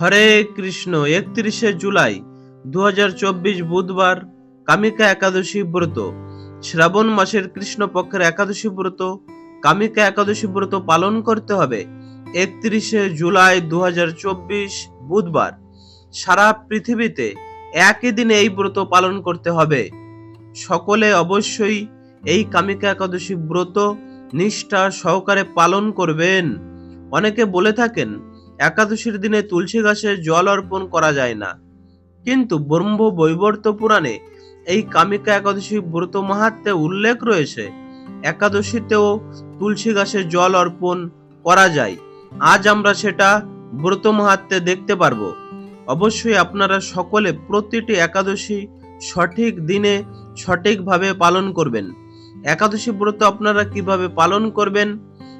হরে কৃষ্ণ, একত্রিশে জুলাই দু হাজার চব্বিশ বুধবার কামিকা একাদশী ব্রত। শ্রাবণ মাসের কৃষ্ণ পক্ষের একাদশী ব্রত, কামিকা একাদশী ব্রত পালন করতে হবে একত্রিশে জুলাই দু হাজার চব্বিশ বুধবার। সারা পৃথিবীতে একই দিনে এই ব্রত পালন করতে হবে। সকলে অবশ্যই এই কামিকা একাদশী ব্রত নিষ্ঠা সহকারে পালন করবেন। অনেকে বলে থাকেন একাদশীর দিনে তুলসী গাছে জল অর্পণ করা যায় না। কিন্তু ব্রহ্ম বৈবর্ত পুরাণে এই কামিকা একাদশী ব্রত মাহাত্মে উল্লেখ রয়েছে। একাদশীতেও তুলসী গাছে জল অর্পণ করা যায়। আজ আমরা সেটা ব্রত মাহাত্মে দেখতে পারব। অবশ্যই আপনারা সকলে প্রতিটি একাদশী সঠিক দিনে সঠিকভাবে পালন করবেন। একাদশী ব্রত আপনারা কীভাবে পালন করবেন,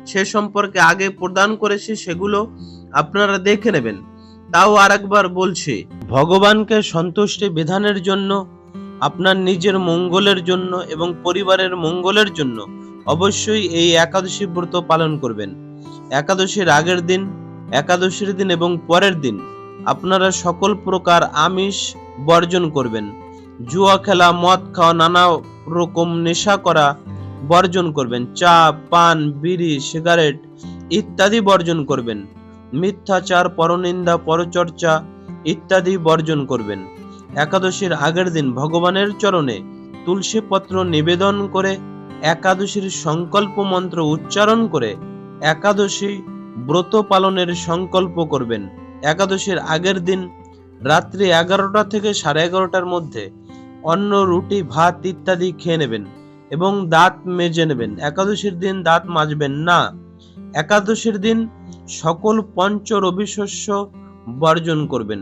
সে সম্পর্কে আগে প্রদান করেছি সেগুলো আপনারা দেখে নেবেন। তাও আরেকবার বলছি, ভগবানকে সন্তুষ্টি বিধানের জন্য, আপনার নিজের মঙ্গলের জন্য এবং পরিবারের মঙ্গলের জন্য অবশ্যই এই একাদশী ব্রত পালন করবেন। একাদশীর আগের দিন, একাদশীর দিন এবং পরের দিন আপনারা সকল প্রকার আমিষ বর্জন করবেন। জুয়া খেলা, মদ খাওয়া, নানা রকম নেশা করা বর্জন করবেন। চা, পান, বিড়ি, সিগারেট ইত্যাদি বর্জন করবেন। মিথ্যাচার, পরনিন্দা, পরচর্চা ইত্যাদি বর্জন করবেন। একাদশীর আগের দিন ভগবানের চরণে তুলসী পত্র নিবেদন করে, একাদশীর সংকল্প মন্ত্র উচ্চারণ করে একাদশী ব্রত পালনের সংকল্প করবেন। একাদশীর আগের দিন রাত্রি এগারোটা থেকে সাড়ে এগারোটার মধ্যে অন্ন, রুটি, ভাত ইত্যাদি খেয়ে নেবেন এবং দাঁত মেজে নেবেন। একাদশীর দিন দাঁত মাজবেন না। একাদশীর দিন সকল পঞ্চ রবিশস্য বর্জন করবেন।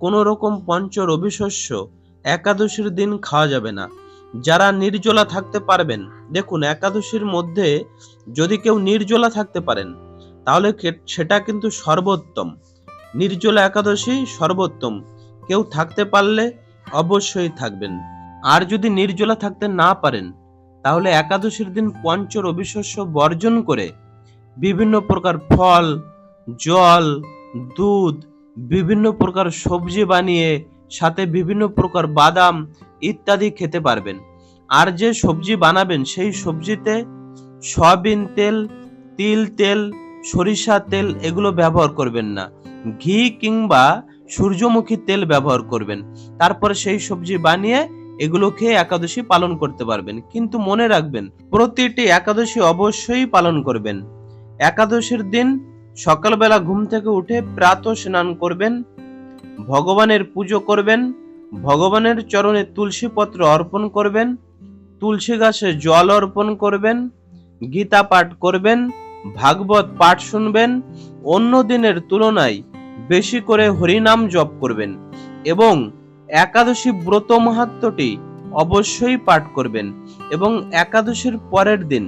কোন রকম পঞ্চ রবিশস্য একাদশীর দিন খাওয়া যাবে না। যারা নির্জলা থাকতে পারবেন, দেখুন একাদশীর মধ্যে যদি কেউ নির্জলা থাকতে পারেন, তাহলে সেটা কিন্তু সর্বোত্তম। নির্জলা একাদশী সর্বোত্তম। কেউ থাকতে পারলে অবশ্যই থাকবেন। আর যদি নির্জলা থাকতে না পারেন, তাহলে একাদশীর দিন পঞ্চ রবিশস্য বর্জন করে বিভিন্ন প্রকার ফল, জল, দুধ, বিভিন্ন প্রকার সবজি বানিয়ে, সাথে বিভিন্ন প্রকার বাদাম ইত্যাদি খেতে পারবেন। আর যে সবজি বানাবেন, সেই সবজিতে সয়াবিন তেল, তিল তেল, সরিষা তেল এগুলো ব্যবহার করবেন না। ঘি কিংবা সূর্যমুখী তেল ব্যবহার করবেন। তারপরে সেই সবজি বানিয়ে এগুলো খেয়ে একাদশী পালন করতে পারবেন। কিন্তু মনে রাখবেন, প্রতিটি একাদশী অবশ্যই পালন করবেন। একাদশীর দিন সকালবেলা ঘুম থেকে উঠে প্রাত স্নান করবেন, ভগবানের পুজো করবেন, ভগবানের চরণে তুলসী পত্র অর্পণ করবেন, তুলসী গাছে জল অর্পণ করবেন, গীতা পাঠ করবেন, ভাগবত পাঠ শুনবেন, অন্য দিনের তুলনায় বেশি করে হরিনাম জপ করবেন এবং একাদশী ব্রত মাহাত্মটি অবশ্যই পাঠ করবেন এবং একাদশীর পরের দিন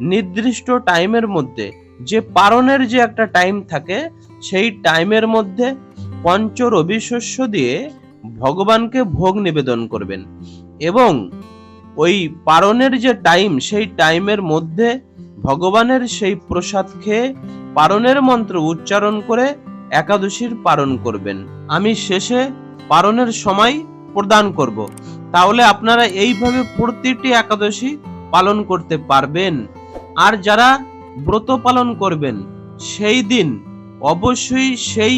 নির্দিষ্ট টাইমের মধ্যে, যে পারণের যে একটা টাইম থাকে, সেই টাইমের মধ্যে পঞ্চ রবিশস্য দিয়ে ভগবানকে ভোগ নিবেদন করবেন। এবং ওই পারণের যে টাইম, সেই টাইমের মধ্যে ভগবানের সেই প্রসাদ খেয়ে পারণের মন্ত্র উচ্চারণ করে একাদশীর পালন করবেন। আমি শেষে পালনের সময় প্রদান করব। তাহলে আপনারা এইভাবে প্রতিটি একাদশী পালন করতে পারবেন। আর যারা ব্রত পালন করবেন, সেই দিন অবশ্যই সেই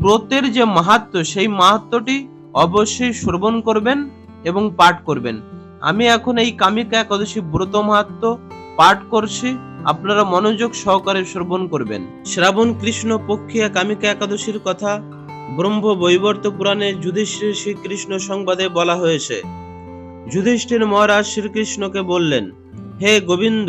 ব্রতের যে মাহাত্ম, সেই মাহাত্মটি অবশ্যই শ্রবণ করবেন এবং পাঠ করবেন। আমি এখন এই কামিকা একাদশী ব্রত মাহাত্ম পাঠ করছি। আপনারা মনোযোগ সহকারে শ্রবণ করবেন। শ্রাবণ কৃষ্ণ পক্ষিয়া কামিকা একাদশীর কথা ব্রহ্ম বৈবর্ত পুরাণে যুধিষ্ঠির শ্রীকৃষ্ণ সংবাদে বলা হয়েছে। যুধিষ্ঠির মহারাজ শ্রীকৃষ্ণকে বললেন, হে গোবিন্দ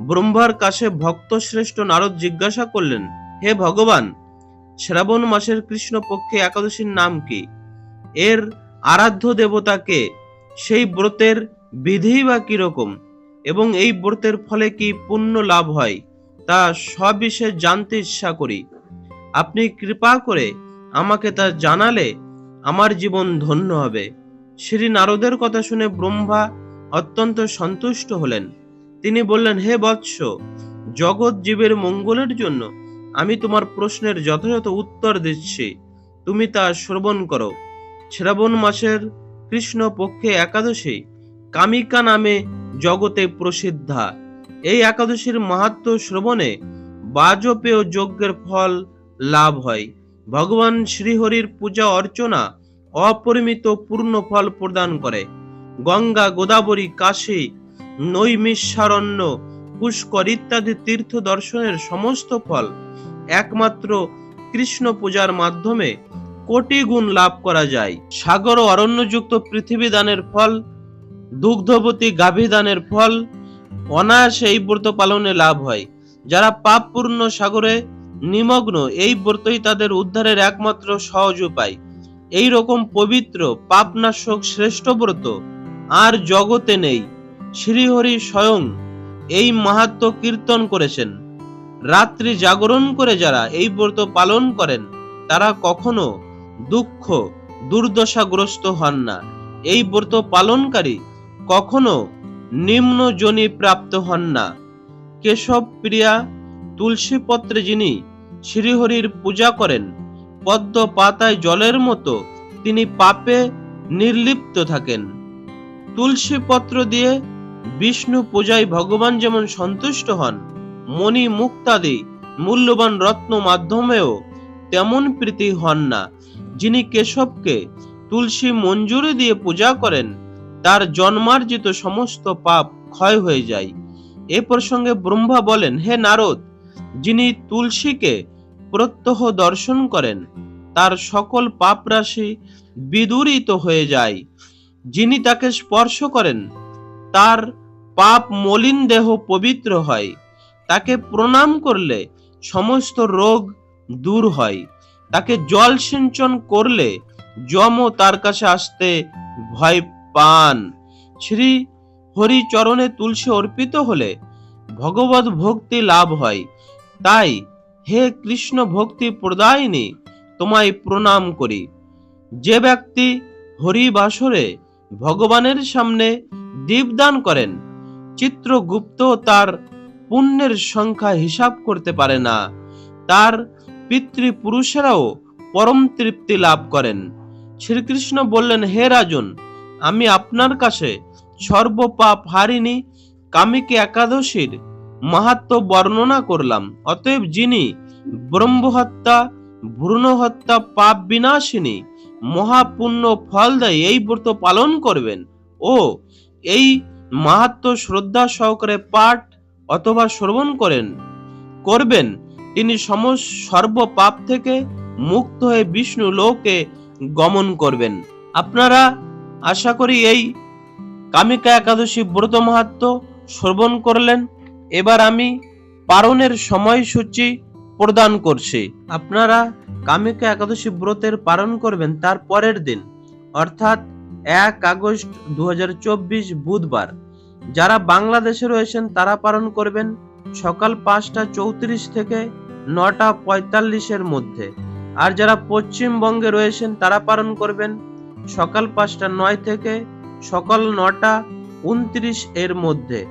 ব্রহ্মার কাছে ভক্ত শ্রেষ্ঠ নারদ জিজ্ঞাসা করলেন, হে ভগবান, শ্রাবণ মাসের কৃষ্ণ পক্ষে একাদশীর নাম কি? এর আরাধ্য দেবতাকে সেই ব্রতের বিধি বা কীরকম? এবং এই ব্রতের ফলে কি পুণ্য লাভ হয়? তা সবিষয়ে জানতে ইচ্ছা করি। আপনি কৃপা করে আমাকে তা জানালে আমার জীবন ধন্য হবে। শ্রী নারদের কথা শুনে ব্রহ্মা অত্যন্ত সন্তুষ্ট হলেন। তিনি বললেন, হে বৎস, জগৎ জীবের মঙ্গলের জন্য আমি তোমার প্রশ্নের যথাযথ উত্তর দিচ্ছি। তুমি তা শ্রবণ করো। শ্রাবণ মাসের কৃষ্ণ পক্ষে একাদশী কামিকা নামে জগতে প্রসিদ্ধা। এই একাদশীর মাহাত্ম শ্রবণে বাজপেয় যজ্ঞের ফল লাভ হয়। ভগবান শ্রীহরির পূজা অর্চনা অপরিমিত পূর্ণ ফল প্রদান করে। গঙ্গা, গোদাবরী, কাশী নৈমিষারণ্য পুষ্কর ইত্যাদি তীর্থ দর্শনের সমস্ত ফল। একমাত্র কৃষ্ণ পূজার মাধ্যমে কোটি গুণ লাভ করা যায়। সাগর ও অরণ্যযুক্ত পৃথিবী দানের ফল, দুগ্ধবতী গাভী দানের ফল, অনায়াসে এই ব্রত পালনে লাভ হয়। যারা পাপপূর্ণ সাগরে নিমগ্ন, এই ব্রতই তাদের উদ্ধারের একমাত্র সহজ উপায়। এই রকম পবিত্র, পাপনাশক শ্রেষ্ঠ ব্রত আর জগতে নেই। শ্রীহরি স্বয়ং এই মাহাত্ম কীর্তন করেছেন। রাত্রি জাগরণ করে যারা এই ব্রত পালন করেন, তারা কখনো দুঃখ, দুর্দশাগ্রস্ত হন না। এই ব্রত পালনকারী কখনো নিম্ন জনি প্রাপ্ত হন না। কেশব প্রিয়া তুলসী পত্রে যিনি শ্রীহরির পূজা করেন, পদ্ম পাতায় জলের মতো তিনি পাপে নির্লিপ্ত থাকেন। তুলসী পত্র দিয়ে বিষ্ণু পূজায় ভগবান যেমন সন্তুষ্ট হন, মণি মুক্তাদি মূল্যবান রত্ন মাধ্যমেও তেমন প্রীতি হন না। যিনি কেশবকে তুলসী মঞ্জুরি দিয়ে পূজা করেন, তার জন্মার্জিত সমস্ত পাপ ক্ষয় হয়ে যায়। এ প্রসঙ্গে ব্রহ্মা বলেন, হে নারদ, যিনি তুলসীকে প্রত্যহ দর্শন করেন, তার সকল পাপ রাশি বিদূরিত হয়ে যায়। যিনি তাকে স্পর্শ করেন তার পাপ মলিন দেহ পবিত্র হয়। তাকে প্রণাম করলে সমস্ত রোগ দূর হয়। তাকে জল সিঞ্চন করলে যমও তার কাছে আসতে ভয় পান। শ্রী হরি চরণে তুলসী অর্পিত হলে ভগবত ভক্তি লাভ হয়। তাই হে কৃষ্ণ ভক্তি প্রদায়িনী, তোমায় প্রণাম করি। যে ব্যক্তি হরি বাসরে ভগবানের সামনে দীপদান করেন। চিত্রগুপ্ত তার পুণ্যের সংখ্যা হিসাব করতে পারে না। তার পিতৃপুরুষেরাও পরম তৃপ্তি লাভ করেন। শ্রীকৃষ্ণ বললেন, হে রাজন, আমি আপনার কাছে সর্বপাপ হারিনি কামিকে একাদশীর মাহাত্ম বর্ণনা করলাম। অতএব যিনি ব্রহ্মহত্যা ভ্রূণ হত্যা পাপ বিনাশিনী মহাপুণ্য ফল দেয়, এই ব্রত পালন করবেন। ও এই মাহাত্ম শ্রদ্ধা সহকারে পাঠ অথবা শ্রবণ করেন। করবেন, তিনি সর্ব পাপ থেকে মুক্ত হয়ে বিষ্ণু লোকে গমন করবেন। আপনারা আশা করি এই কামিকা একাদশী ব্রত মাহাত্ম শ্রবণ করলেন। এবার আমি পারণের সময়সূচি প্রদান করছি। আপনারা কামিকা একাদশী ব্রতের পালন করবেন তার পরের দিন। অর্থাৎ এক আগস্ট দু হাজার চব্বিশ বুধবার। যারা বাংলাদেশে রয়েছেন, তারা পালন করবেন সকাল পাঁচটা চৌত্রিশ থেকে নটা পঁয়তাল্লিশের মধ্যে। আর যারা পশ্চিমবঙ্গে রয়েছেন, তারা পালন করবেন সকাল পাঁচটা নয় থেকে সকাল নটা উনত্রিশ এর মধ্যে।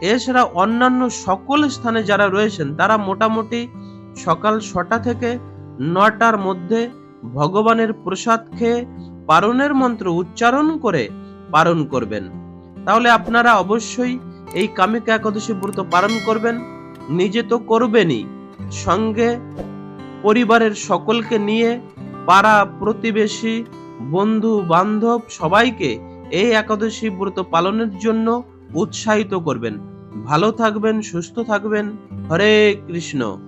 এছাড়া অন্যান্য সকল স্থানে যারা রয়েছেন, তারা মোটামুটি সকাল ছটা থেকে নটার মধ্যে ভগবানের প্রসাদ খেয়ে পারণের মন্ত্র উচ্চারণ করে পালন করবেন। তাহলে আপনারা অবশ্যই এই কামিকা একাদশী ব্রত পালন করবেন। নিজে তো করবেনই। সঙ্গে পরিবারের সকলকে নিয়ে, পাড়া প্রতিবেশী, বন্ধু, বান্ধব সবাইকে এই একাদশী ব্রত পালনের জন্য উৎসাহিত করবেন। ভালো থাকবেন, সুস্থ থাকবেন। হরে কৃষ্ণ।